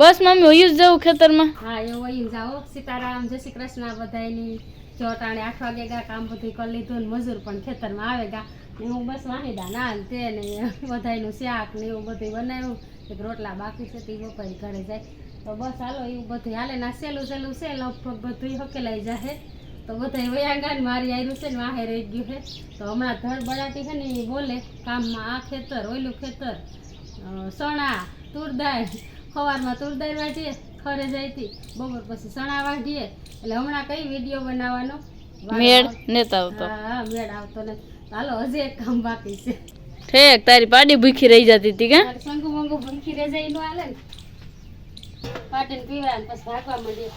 વયું જ જવું ખેતરમાં. હા, એ વયું જાઓ. સીતારામ, જય શ્રી કૃષ્ણ બધાયની. જો ટાણે આઠ વાગે ગા, કામ બધું કરી લીધું ને મજૂર પણ ખેતરમાં આવે ગા. હું બસ વાહિડા ના ને તે ને બધાયનું શાક ને એવું બધું બનાવ્યું. એક રોટલા બાકી છે, તે બપોરે ઘરે જાય. તો બસ હાલો, એવું બધું હાલે ના સહેલું સહેલું છે, લગભગ બધું હકેલાઈ જાય તો બધા ને મારી આવ્યું છે ને વાહે રહી ગયું છે. તો હમણાં ધડ બળાટી છે ને એ બોલે, કામમાં આ ખેતર ઓયલું ખેતર સણા તુરદાળ સવારમાં તુરદાળ વાટીએ ખરે જઈતી બપોર પછી સણા વાઢીએ. એટલે હમણાં કઈ વીડિયો બનાવવાનો? મેળ નેતા આવતો. હા મેળ આવતો ને હાલો હજી એક કામ બાકી છે. ઠેક તારી પાડી ભૂખી રહી જતી હતી કે? સંગુ મંગુ ભૂખી રહી જાય નો હાલે ને. પાટીને પીવા ને પછી ભાગવા મળીએ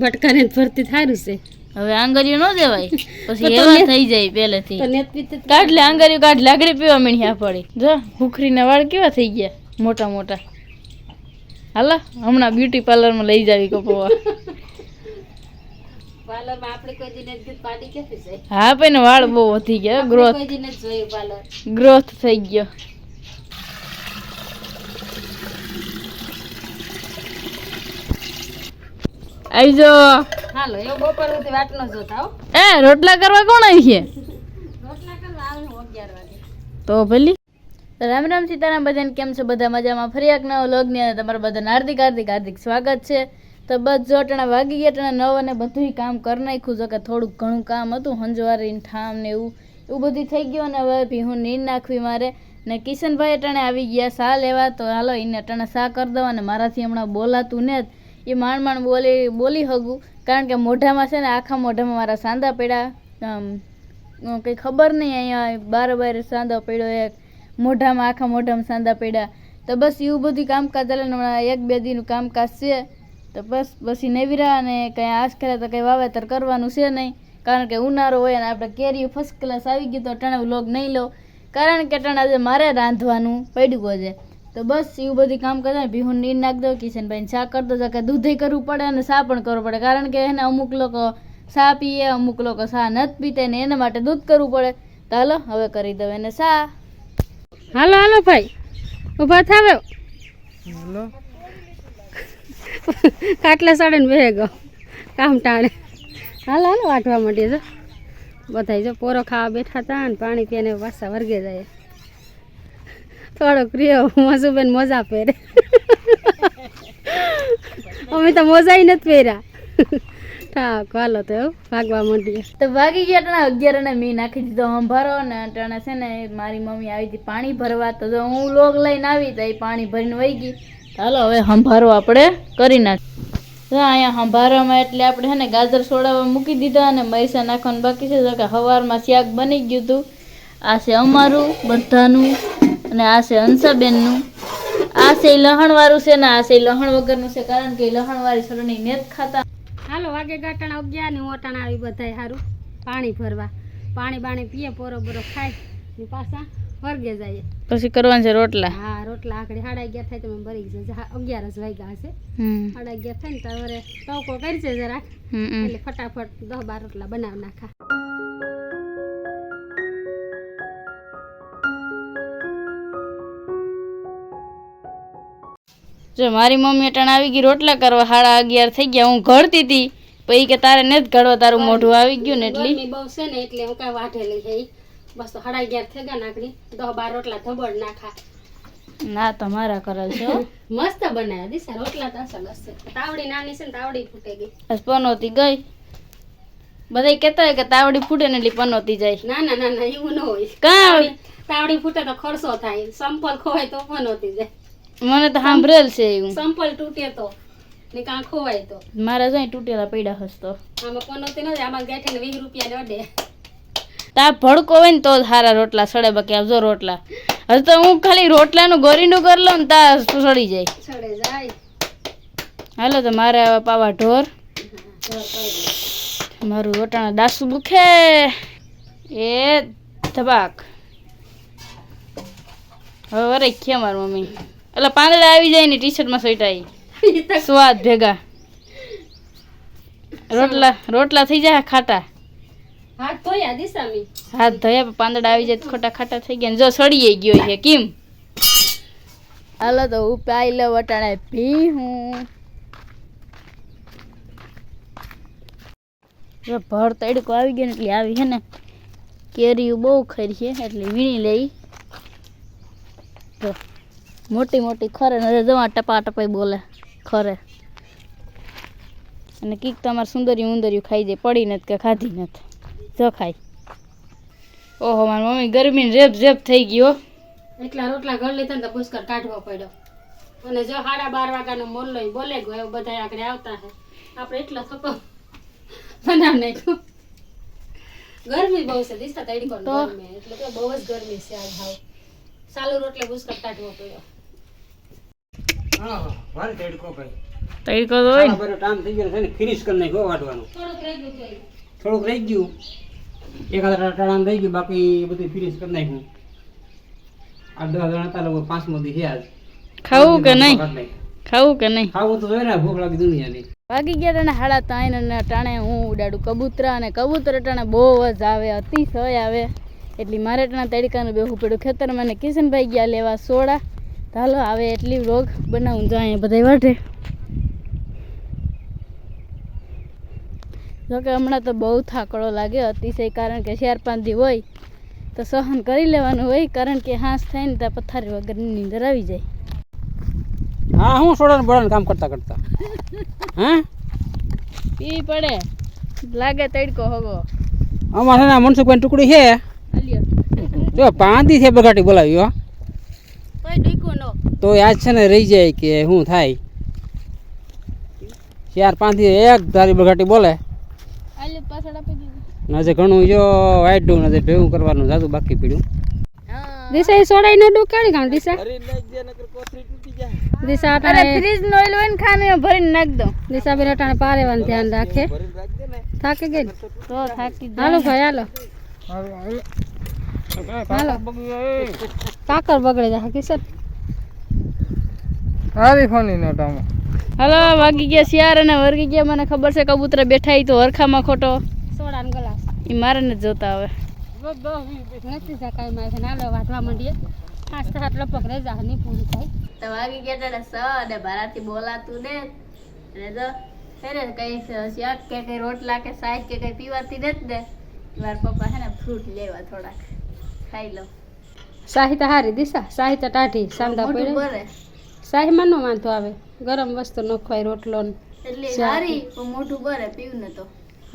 ભટકાને ફરતી થારું છે. હવે આંગળીઓ ન દેવાય. પછી એવા થઈ જાય પહેલેથી. કાઢ લે આંગળીઓ કાઢ લાગડી પીવા મીણ્યા પડી. જો ભૂખરીના વાળ કેવા થઈ ગયા? મોટા મોટા. હાલો હમણાં બ્યુટી પાર્લરમાં લઈ જાવી કપવા હા પણ વાળ બહુ વધી ગયા ગ્રોથ ગ્રોથ થઈ ગયો. આઈજો હાલો એવો બપોર સુધી વાટ ન જોતા એ રોટલા કરવા કોણ આવી છે? રોટલા કરવા આવે હું અગિયાર વાગે. તો ભલી. રામ રામ સીતારામ, બધાને કેમ છો? બધા મજામાં? ફરી એક નવો લોગની અંદર તમારા બધાને હાર્દિક હાર્દિક હાર્દિક સ્વાગત છે. તો બસ જો ટાણા વાગી ગયા, અટાણા નવ અને બધુંય કામ કરી નાખ્યું. જો કે થોડુંક ઘણું કામ હતું, હંજવારીને ઠામ ને એવું એવું બધું થઈ ગયું અને હવે ભીહું નીર નાખવી મારે. ને કિશનભાઈ અટાણે આવી ગયા સા લેવા, તો હાલો એને અટાણે સા કરી દો અને મારાથી હમણાં બોલાતું ને એ માંડ માંડ બોલી બોલી હગું. કારણ કે મોઢામાં છે ને, આખા મોઢામાં મારા સાંદા પડ્યા. કંઈ ખબર નહીં, અહીંયા બાર બાર સાંદો પડ્યો એક. મોઢામાં આખા મોઢામાં સાંદા પડ્યા. તો બસ એવું બધું કામકાજ ચાલે હમણાં એક બે દીનું કામકાજ છે. તો બસ, પછી નેવીરા અને કંઈ આશ કરે તો કંઈ વાવેતર કરવાનું છે નહીં. કારણ કે ઉનાળો હોય અને આપણે કેરી ફર્સ્ટ ક્લાસ આવી ગયું તો અટાણે વ્લોગ નહીં લો કારણ કે અટાણે આજે મારે રાંધવાનું પડ્યું છે તો બસ એવું બધી કામ કરે ભીહું નીર નાખ દો કિશનભાઈને ચા કરી દો કે દૂધે કરવું પડે અને ચા પણ કરવું પડે. કારણ કે એને અમુક લોકો ચા પીએ, અમુક લોકો ચા નથી પીતે ને એના માટે દૂધ કરવું પડે. તો હાલો, હવે કરી દઉં એને ચા હાલો હાલો ભાઈ. ઊભા થાવે. કાટલા સાડે ને બે ગયો. કામ ટાણે હાલો હાલો વાટવા માંડીએ જો. બધા જો પોરો ખાવા બેઠા હતા ને પાણી પીને પાછા વર્ગે જાય. થોડોક પ્રિય મસુબેન મોજા પહેરે. અમે તો મોજા નથી પહેર્યા. ઠાક હાલો તો ભાગવા માંડીએ. તો ભાગી ગયા ટાણા અગિયાર અને મેં નાખી દીધો અંભારો ને ટાણા છે ને મારી મમ્મી આવી હતી પાણી ભરવા. તો જો હું લોગ લઈને આવી તો એ પાણી ભરીને વહી ગઈ. ચાલો હવે સંભારો આપણે કરી નાખ જો અહીંયા સંભારામાં એટલે આપણે છે ને ગાજર સોડાવા મૂકી દીધા અને મરચાં નાખવાનું બાકી છે. કે સવારમાં શાક બની ગયું હતું. આ છે અમારું, બધાનું અને આ છે હંસાબેનનું. આ છે લહણવાળું છે ને આ છે લહણ વગરનું છે. કારણ કે લહણવાળી સળણી નેત ખાતા હાલો વાગે ગાટાણા અગિયાર ને ઓટાણા આવી બધાય સારું પાણી ભરવા. પાણી બાણી પીએ પોરો બોરો ખાય ને પાછા વર્ગે જાય પછી કરવાના છે રોટલા? હા રોટલા આખડી સાડા અગિયાર થાય તમે ભરી જશે અગિયાર જ વાગ્યા હશે. સાડા અગિયાર થાય ને તમારે ટવકો કરી જરાક. એટલે ફટાફટ દસ બાર રોટલા બનાવી નાખા. જો મારી મમ્મી અટાણ આવી ગઈ રોટલા કરવા સાડા અગિયાર થઈ ગયા. હું ઘરતી હતી. પછી કે તારે ને જ ઘડવા તારું મોઢું આવી ગયું ને એટલી? બહુ છે ને એટલે હું કાંઈ વાઢેલી છે બસ તો હડાઈ ગયા થઈ ગયા નાખડી. દસ બાર રોટલા ધબડ નાખા. ના તમારા કરે છે મસ્ત બનાવ્યા દિશા રોટલા તો સરસ છે તાવડી નાની છે ને તાવડી ફૂટે ગઈ. પનોતી ગઈ? બધા કહેતા હોય કે તાવડી ફૂટે ને એટલે પનોતી જાય. ના ના ના ના એવું ન હોય. કાં? તાવડી તાવડી ફૂટે તો ખર્ચો થાય. સંપલ ખોવાય તો પનોતી જાય. મને તો સાંભળેલ છે એવું. સંપલ તૂટે તો. ને કાં ખોવાય તો? મારા જાય તૂટેલા પડ્યા હસતો આમાં પનોતી નથી આમાં ગાંઠીને વીસ રૂપિયા ને અડે. તા ભડકો હોય ને તો સારા રોટલા સડે બાકી આવજો રોટલા. હજુ તો હું ખાલી રોટલાનું ગોરીનું કરી લઉં ને તા સડી જાય. સડે જાય. હાલો તો મારે આવા પાવા ઢોર. મારું રોટાણા દાસુ બુખે એ ધબાક. હવે વરે ખે મારી મમ્મી. એટલે પાંદડા આવી જાય ને ટી શર્ટમાં સઈટાઈ. સ્વાદ ભેગા. રોટલા રોટલા થઈ જાય ખાટા. હાથ ધોયા દિશામી. હાથ ધોયા પાંદડા આવી જાય ખોટા ખાટા થઈ ગયા. જો સડી ગયો છે કેમ? હાલો તો હું પાઈ લે વટાણા પી હું. ભર તડકો આવી ગયો એટલે આવી છે ને કેરીઓ બહુ ખરી છે એટલે વીણી લઈ. મોટી મોટી ખરે ને જવા ટપા ટપાઈ બોલે. ખરે. અને કીક તમારે સુંદરી ઉંદરિયું ખાઈ જાય પડી નથી કે ખાધી નથી. જો ખાય. ઓહો મારી મમ્મી ગરમીને રેપ રેપ થઈ ગયો એટલા રોટલા ઘર લેતા ને પુષ્કર કાઢવો પડ્યો. અને જો સાડા બાર વાગ્યાનો મોલ્લો બોલે ગયો એવું બધા આગળ આવતા છે આપણે એટલો થકો બનાવ નાખ્યું. ગરમી બહુ છે દિશા તડકો એટલે બહુ જ ગરમી છે આજ ભાવ સાલું રોટલે પુષ્કર કાઢવો પડ્યો. હા તડકો ભાઈ તડકો તો હોય બરો ટાઈમ થઈ ગયો છે ને ફિનિશ કરી નાખ્યો વાટવાનું. થોડુંક રહી ગયું થોડુંક રહી ગયું. એકાદ ટાણામ રહી ગયું બાકી બધું ફિનિશ કરી નાખ્યું. આ દસ જણા હતા લોકો પાંચ મોદી છે આજ. ખાવું કે નહીં? ખાવું કે નહીં? ખાવું તો હોય ને ભૂખ લાગી દુનિયાની. વાગી ગયા ટાણે હાડા ત્રણ અને ટાણે હું ઉડાડું કબૂતરા અને કબૂતર ટાણે બહુ જ આવે અતિશય આવે. એટલે મારે ટાણે તડકાનું બેહું પડ્યું. ખેતરમાં ને કિશનભાઈ ગયા લેવા સોડા. હાલો આવે એટલી રોગ બનાવું જો અહીંયા બધા વાટે જોકે હમણાં તો બહુ થાકડો લાગે અતિશય કારણ કે ચાર પાંચ દી હોય તો સહન કરી લેવાનું હોય કારણ કે હાંસ થાય ને ત્યાં પથારી વગરની નીંદર આવી જાય. હા હું છોડવાનું બોડાનું કામ કરતા કરતા. હા? પી પડે. લાગે તડકો હગો અમારે મનસુખભાઈ ટુકડી છે. જો જો પાંદી છે બગાટી ડીકો નો તો આજ છે ને રહી જાય કે શું થાય. ચાર પાંચ એક ધારી બગાટી બોલે. હાલ્યો પાછળ આપી દીધું. ને હજી ઘણું જો વાઈટ નજે ભેગું કરવાનું જાતું બાકી પીડ્યું દિશા એ સોડાઈ ન ડુકાડી કામ દિશા? દિશા અરે અટાણે ફ્રીજ નો ઓઇલ હોય ને ખાને ભરીને નાખ દો. દિશા બેન અટાણે પારેવાનું ધ્યાન રાખે. થાકી ગઈ તો થાકી હાલો ભાઈ હાલો હાલો. કાકર બગડે જાય કિશન હલો વાગી ગયા શિયાર અને વર્ગી ગયા. મને ખબર છે કબૂતર બેઠા ઈ તો હરખામાં ખોટો. સોડા ને ગલાસ. એ મારે ને જોતા હવે. નથી શકાય મારે છે. હાલો વાંચવા માંડીએ. આજ સાત લપક રહી જા નહીં પૂરું થાય. તો વાગી ગયા તારે સ અને ભારાથી બોલાતું ને. અને જો અરે કઈ શાક કે કઈ રોટલા કે સાઈડ કે કઈ પીવાતી નથી દે મારા પપ્પા છે ને ફ્રૂટ લેવા થોડાક. ખાઈ લો. સાહિતા હારી દિશા સાહિતા ટાઢી સાંધા પડે. સાહીમાં નો વાંધો આવે ગરમ વસ્તુ નખવાય રોટલો ને. એટલે સારી પણ મોઢું ભરે પીવું ને તો.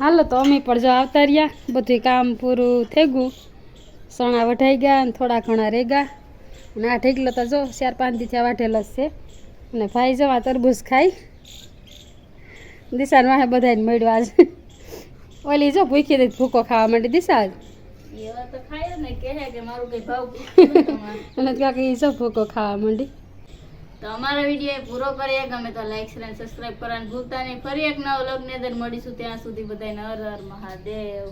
હાલો તો અમે પણ જો આવતા રહ્યા બધું કામ પૂરું થઈ ગયું. સણા વઢાઈ ગયા અને થોડા ઘણા રહી ગયા. અને આ ઢીકલો તો જો ચાર પાંચ દી થયા વાટેલો જ છે. અને ભાઈ જવા તરબૂજ તરબૂચ ખાઈ. દિશાને વાહે બધાને મળ્યું આજ. ઓલી જો ભૂખી દઈ ભૂકો ખાવા માંડી દિશા ખાય ને કહે કે મારું કઈ ભાવ. અને ત્યાં કઈ જો ભૂકો ખાવા માંડી. તો અમારા વીડિયો પૂરો કરીએ. ગમે તો લાઈક શેર અને સબસ્ક્રાઇબ કરવાનું ભૂલતા નહીં. ફરી એક નવો લગ્ન મળીશું. ત્યાં સુધી બધાને હર હર મહાદેવ.